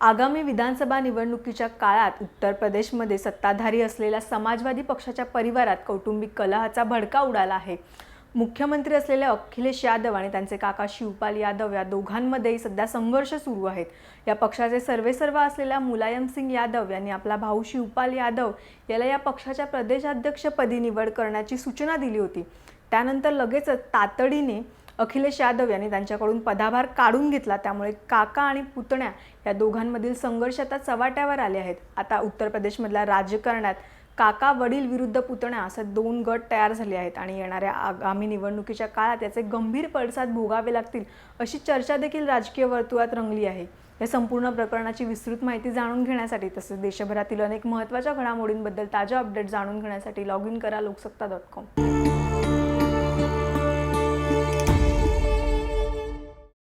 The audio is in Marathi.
आगामी विधानसभा निवडणुकीच्या काळात उत्तर प्रदेशमध्ये सत्ताधारी असलेल्या समाजवादी पक्षाच्या परिवारात कौटुंबिक कलहाचा भडका उडाला आहे. मुख्यमंत्री असलेले अखिलेश यादव आणि त्यांचे काका शिवपाल यादव या दोघांमध्येही सध्या संघर्ष सुरू आहेत. या पक्षाचे सर्वेसर्वा असलेल्या मुलायम सिंग यादव यांनी आपला भाऊ शिवपाल यादव याला या पक्षाच्या प्रदेशाध्यक्षपदी निवड करण्याची सूचना दिली होती. त्यानंतर लगेचच तातडीने अखिलेश यादव यांनी त्यांच्याकडून पदाभार काढून घेतला. त्यामुळे काका आणि पुतण्या या दोघांमधील संघर्ष आता चव्हाट्यावर आले आहेत. आता उत्तर प्रदेशमधल्या राजकारणात काका वडील विरुद्ध पुतण्या असे दोन गट तयार झाले आहेत आणि येणाऱ्या आगामी निवडणुकीच्या काळात याचे गंभीर पडसाद भोगावे लागतील अशी चर्चा देखील राजकीय वर्तुळात रंगली आहे. या संपूर्ण प्रकरणाची विस्तृत माहिती जाणून घेण्यासाठी तसेच देशभरातील अनेक महत्त्वाच्या घडामोडींबद्दल ताज्या अपडेट जाणून घेण्यासाठी लॉग इन करा लोकसत्ता डॉट कॉम